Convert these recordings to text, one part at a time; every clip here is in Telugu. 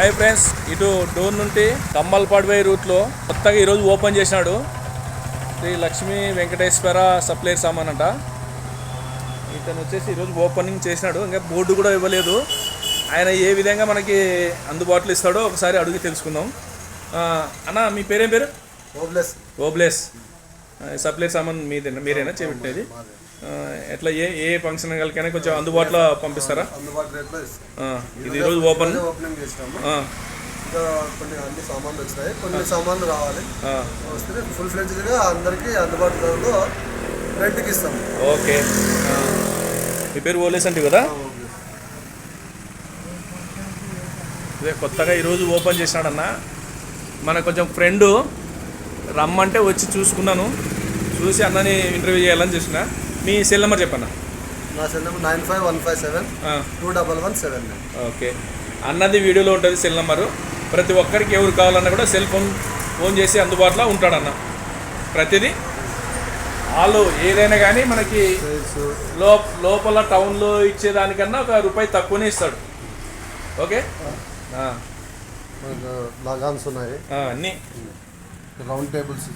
హాయ్ ఫ్రెండ్స్ ఇటు డోర్ నుండి కమ్మల్పాడువే రూట్లో కొత్తగా ఈరోజు ఓపెన్ చేసినాడు శ్రీ లక్ష్మీ వెంకటేశ్వర సప్లైర్ సామాన్ అంట. ఇతను వచ్చేసి ఈరోజు ఓపెనింగ్ చేసినాడు. ఇంకా బోర్డు కూడా ఇవ్వలేదు. ఆయన ఏ విధంగా మనకి అందుబాటులో ఇస్తాడో ఒకసారి అడిగి తెలుసుకుందాం. అన్న మీ పేరేం పేరు? హోప్లెస్ ఓబ్లెస్ సప్లైర్ సామాన్ మీదేనా? మీరేనా? చేపెట్టేది ఎట్లా ఏ ఏ ఫంక్షన్ కలికైనా కొంచెం అందుబాటులో పంపిస్తారా? ఇది ఈరోజు ఓపెన్? ఓపెనింగ్ చేసినాము. ఇంకా కొన్ని అన్ని సామాన్లు వచ్చినాయి. కొన్ని సామాన్లు రావాలి. వస్తే ఫుల్ ఫ్లెడ్జ్గా అందరికీ అందుబాటు ధరలో రెంట్కి ఇస్తాం. ఓకే. మీ పేరు ఓలేస్ అంటే కదా? ఇదే కొత్తగా ఈరోజు ఓపెన్ చేసినాడన్న. మన కొంచెం ఫ్రెండ్ రమ్మంటే వచ్చి చూసుకున్నాను. చూసి అన్నని ఇంటర్వ్యూ చేయాలని చూసిన. మీ సెల్ నెంబర్ చెప్పన్న? నా cell number nine five one five seven two double one seven nine okay. అన్నది వీడియోలో ఉంటుంది సెల్ నెంబరు ప్రతి ఒక్కరికి ఎవరు కావాలన్నా కూడా సెల్ ఫోన్ ఫోన్ చేసి అందుబాటులో ఉంటాడన్న. ప్రతిదీ వాళ్ళు ఏదైనా కానీ మనకి లో లోపల టౌన్లో ఇచ్చేదానికన్నా ఒక రూపాయి తక్కువనే ఇస్తాడు. ఓకే? లగాన్స్ ఉన్నాయి. అన్నీ. Round tables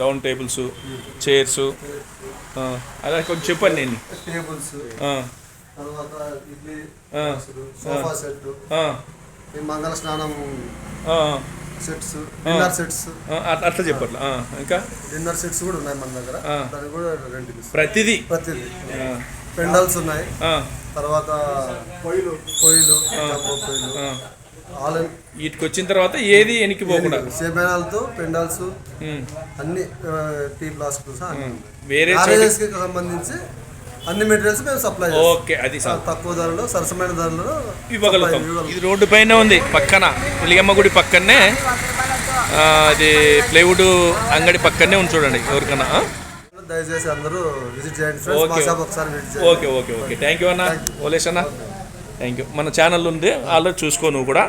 round tables chairs అలా కొంచెం చెప్పండి నేను. టేబుల్స్ ఆ, తర్వాత ఇడ్లీ ఆ, సోఫా సెట్ ఆ, ఈ మంగళ స్నానం ఆ, సెట్స్ డిన్నర్ సెట్స్. అట్లా చెప్పట్లా. ఇంకా? డిన్నర్ సెట్స్ కూడా ఉన్నాయి మన దగ్గర. ఆ. దాన్ని కూడా ఇస్తాం ప్రతిదీ? ప్రతిదీ. పెండల్స్ ఉన్నాయి. ఆ, తర్వాత పొయ్యిలు. పొయ్యిలు పొయ్యిలు. వీటికి వచ్చిన తర్వాత ఏది వెనక్కి పోకుండా. సేబేనాలతో పెండాల్స్ అన్ని టీ ఫ్లాస్క్ వేరే సంబంధించి అన్ని మెటీరియల్స్ మేము సప్లై ఓకే అది తక్కువ ధరలో సరసమైన ధరలో ఇవ్వగలుగుతాం. ఇది రోడ్డు పైన ఉంది పక్కన. పులిగమ్మ గుడి పక్కనే. అది ప్లైవుడ్ అంగడి పక్కనే ఉంది చూడండి ఎవరికన్నా? దయచేసి అందరూ విజిట్ చేయండి ఓకే. ఒకసారి okay okay okay. Thank you అన్న ఓలేష్ అన్న థ్యాంక్ యూ మన ఛానల్ ఉంది ఆల్రెడీ చూసుకో నువ్వు కూడా